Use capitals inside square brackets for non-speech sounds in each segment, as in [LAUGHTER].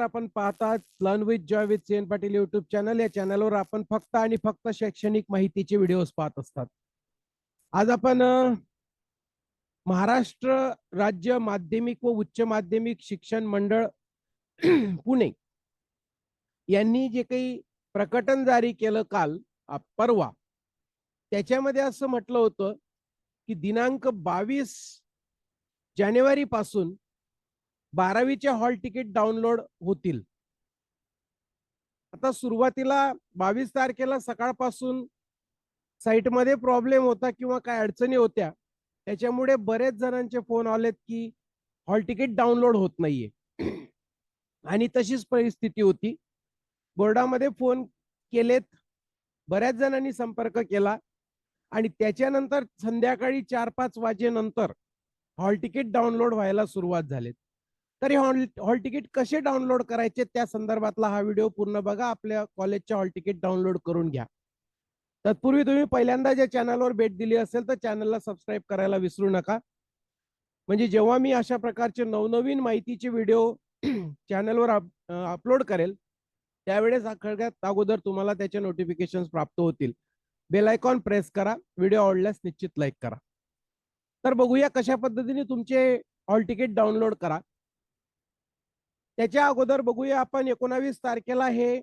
नमस्कार. आपण पाहतात learn with Joy with Sen Patil YouTube channel या चॅनलवर आपण फक्त आणि फक्त शैक्षणिक माहितीचे व्हिडिओज पाहत असतात. आज आपण महाराष्ट्र राज्य माध्यमिक व उच्च माध्यमिक शिक्षण मंडळ [CLEARS THROAT] पुणे यांनी जे काही प्रकटन जारी केलं काल परवा त्याच्यामध्ये असं म्हटलं होतं की दिनांक बावीस जानेवारी पासून बारावीचे हॉल तिकीट डाउनलोड होतील. आता सुरुवातीला बावीस तारखेला सकाळपासून साईटमध्ये प्रॉब्लेम होता किंवा काय अडचणी होत्या त्याच्यामुळे बरेच जणांचे फोन आलेत की हॉल तिकीट डाउनलोड होत नाहीये. आणि तशीच परिस्थिती होती. बोर्डामध्ये फोन केलेत बऱ्याच जणांनी संपर्क केला आणि त्याच्यानंतर संध्याकाळी चार पाच वाजेनंतर हॉल तिकीट डाउनलोड व्हायला सुरुवात झालेत. तर हे हॉल हॉल तिकीट कसे डाउनलोड करायचे त्या संदर्भातला हा व्हिडिओ पूर्ण बघा. आपल्या कॉलेजच्या हॉल तिकीट डाउनलोड करून घ्या. तत्पूर्वी तुम्ही पहिल्यांदा ज्या चॅनलवर भेट दिली असेल तर चॅनलला सबस्क्राईब करायला विसरू नका. म्हणजे जेव्हा मी अशा प्रकारचे नवनवीन माहितीचे व्हिडिओ [CLEARS THROAT] चॅनलवर अपलोड करेल त्यावेळेस सगळ्यात अगोदर तुम्हाला त्याचे नोटिफिकेशन प्राप्त होतील. बेल आयकॉन प्रेस करा. व्हिडिओ आवडल्यास निश्चित लाईक करा. तर बघूया कशा पद्धतीने तुमचे हॉल तिकीट डाउनलोड करा. त्याच्या अगोदर बघूया आपण एकोणावीस तारखेला हे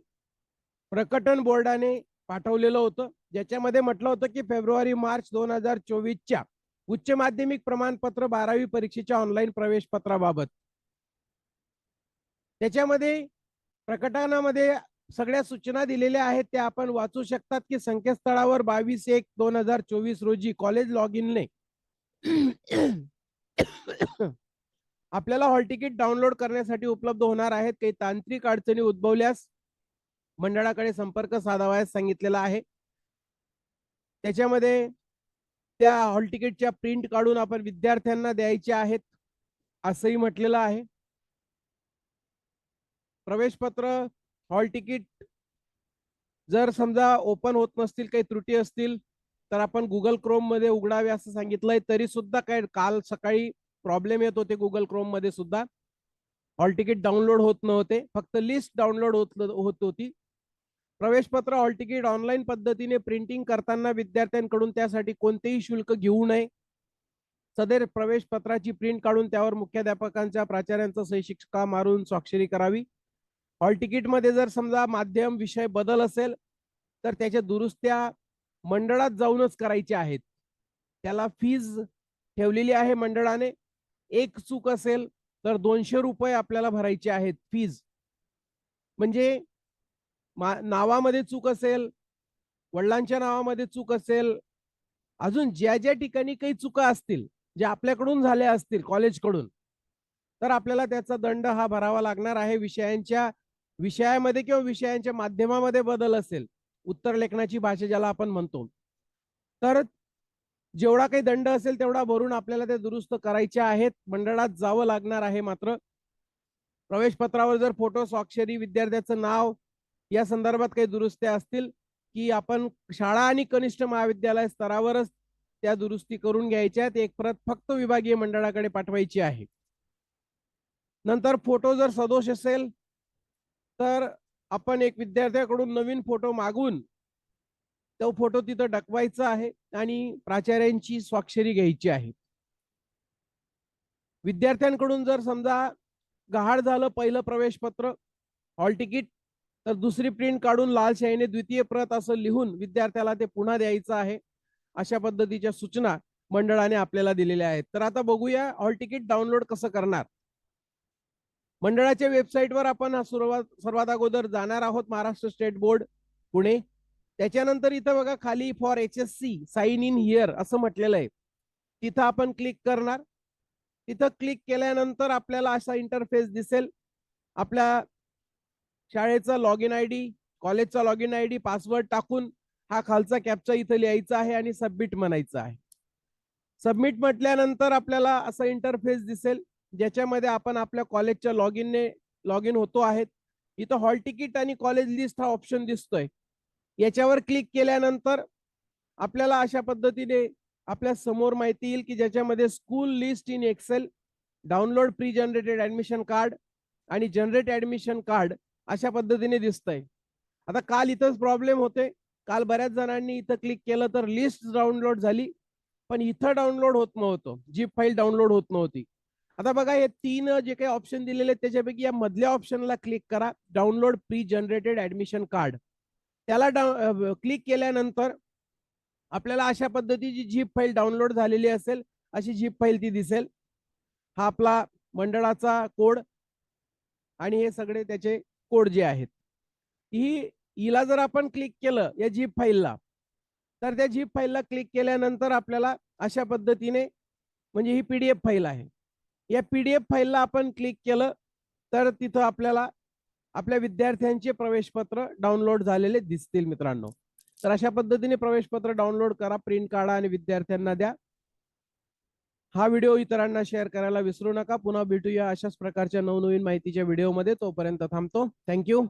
प्रकटन बोर्डाने पाठवलेलं होतं. ज्याच्यामध्ये म्हटलं होतं की फेब्रुवारी मार्च दोन हजार चोवीसच्या उच्च माध्यमिक प्रमाणपत्र बारावी परीक्षेच्या ऑनलाईन प्रवेश पत्राबाबत त्याच्यामध्ये प्रकटनामध्ये सगळ्या सूचना दिलेल्या आहेत. त्या आपण वाचू शकतात की संकेतस्थळावर बावीस एक दोन हजार चोवीस रोजी कॉलेज लॉग इनने आपल्याला हॉल तिकीट डाउनलोड करण्यासाठी उपलब्ध होणार आहेत. काही तांत्रिक अडचणी उद्भवल्यास मंडळाकडे संपर्क साधावयास सांगितलेला आहे. त्याच्यामध्ये त्या हॉल तिकीटच्या प्रिंट काढून आपण विद्यार्थ्यांना द्यायचे आहेत असंही म्हटलेलं आहे. प्रवेशपत्र हॉल तिकीट जर समजा ओपन होत नसतील काही त्रुटी असतील तर आपण गुगल क्रोममध्ये उघडावे असं सांगितलंय. तरी सुद्धा काय काल सकाळी प्रॉब्लेम येत होते गुगल क्रोममध्ये सुद्धा. हॉल तिकीट डाउनलोड होत नव्हते. फक्त लिस्ट डाउनलोड होत होत होती. प्रवेशपत्र हॉल तिकीट ऑनलाईन पद्धतीने प्रिंटिंग करताना विद्यार्थ्यांकडून त्यासाठी कोणतेही शुल्क घेऊ नये. सदर प्रवेश पत्राची प्रिंट काढून त्यावर मुख्याध्यापकांच्या प्राचार्यांचा सही शिक्षका मारून स्वाक्षरी करावी. हॉल तिकीटमध्ये जर समजा माध्यम विषय बदल असेल तर त्याच्या दुरुस्त्या मंडळात जाऊनच करायच्या आहेत. त्याला फीज ठेवलेली आहे मंडळाने. एक चूक असेल तर दोनशे रुपये आपल्याला भरायचे आहेत फीज म्हणजे नावामध्ये चूक असेल वडिलांच्या नावामध्ये चूक असेल अजून ज्या ज्या ठिकाणी काही चुका असतील ज्या आपल्याकडून झाल्या असतील कॉलेजकडून तर आपल्याला त्याचा दंड हा भरावा लागणार आहे. विषयांच्या विषयामध्ये किंवा विषयांच्या माध्यमामध्ये बदल असेल उत्तर लेखनाची भाषा ज्याला आपण म्हणतो. तर जेवढा काही दंड असेल तेवढा भरून आपल्याला ते दुरुस्त करायचे आहेत. मंडळात जावं लागणार आहे मात्र. प्रवेश पत्रावर जर फोटो स्वाक्षरी विद्यार्थ्याचं नाव या संदर्भात काही दुरुस्त्या असतील की आपण शाळा आणि कनिष्ठ महाविद्यालय स्तरावरच त्या दुरुस्ती करून घ्यायच्या एक प्रत फक्त विभागीय मंडळाकडे पाठवायची आहे. नंतर फोटो जर सदोष असेल तर आपण एक विद्यार्थ्याकडून नवीन फोटो मागून तो फोटो तिथं डकवायचा आहे आणि प्राचार्यांची स्वाक्षरी घ्यायची आहे. विद्यार्थ्यांकडून जर समजा गहाळ झालं पहिलं प्रवेश पत्र हॉल तिकीट तर दुसरी प्रिंट काढून लाल शाईने द्वितीय प्रत असं लिहून विद्यार्थ्याला ते पुन्हा द्यायचं आहे अशा पद्धतीच्या सूचना मंडळाने आपल्याला दिलेल्या आहेत. तर आता बघूया हॉल तिकीट डाउनलोड कसं करणार. मंडळाच्या वेबसाईटवर आपण सुरुवात सर्वात अगोदर जाणार आहोत. Maharashtra state board Pune. त्याच्यानंतर इथं बघा खाली for H S C sign in here असं म्हटलेलं आहे. तिथं आपण क्लिक करणार. तिथं क्लिक केल्यानंतर आपल्याला असा इंटरफेस दिसेल. आपल्या शाळेचा लॉग इन आय डी कॉलेजचा log in I D password टाकून हा खालचा कॅपचा इथं लिहायचा आहे आणि सबमिट म्हणायचं आहे. सबमिट म्हटल्यानंतर आपल्याला असा इंटरफेस दिसेल ज्याच्यामध्ये आपण आपल्या कॉलेजच्या लॉग इनने लॉग इन होतो आहेत. इथं हॉल तिकीट आणि कॉलेज लिस्ट हा ऑप्शन दिसतोय. याच्यावर क्लिक केल्यानंतर आपल्याला अशा पद्धतीने आपल्यासमोर माहिती येईल की ज्याच्यामध्ये school list in Excel download pre generated admission card आणि जनरेट ऍडमिशन कार्ड अशा पद्धतीने दिसतंय. आता काल इथंच प्रॉब्लेम होते. काल बऱ्याच जणांनी इथं क्लिक केलं तर लिस्ट डाउनलोड झाली पण इथं डाउनलोड होत नव्हतं. जीप फाईल डाउनलोड होत नव्हती. आता बघा हे तीन जे काही ऑप्शन दिलेले आहेत त्याच्यापैकी या मधल्या ऑप्शनला क्लिक करा. Download pre generated admission card त्याला क्लिक केल्यानंतर आपल्याला अशा पद्धतीची झीप फाईल डाउनलोड झालेली असेल अशी झीप फाईल ती दिसेल. हा आपला मंडळाचा कोड आणि हे सगळे त्याचे कोड जे आहेत. ही हिला जर आपण क्लिक केलं या झीप फाईलला तर त्या झीप फाईलला क्लिक केल्यानंतर आपल्याला अशा पद्धतीने म्हणजे ही पीडीएफ फाईल आहे. या पीडीएफ फाईलला आपण क्लिक केलं तर तिथं आपल्याला आपल्या विद्यार्थ्यांचे प्रवेशपत्र डाउनलोड झालेले दिसतील मित्रांनो. तर अशा पद्धतीने प्रवेशपत्र डाउनलोड करा प्रिंट काढा आणि विद्यार्थ्यांना द्या. हा व्हिडिओ इतरांना शेअर करायला विसरू नका. पुन्हा भेटूया अशाच प्रकारच्या नवनवीन माहितीच्या व्हिडिओमध्ये तोपर्यंत थांबतो. थँक्यू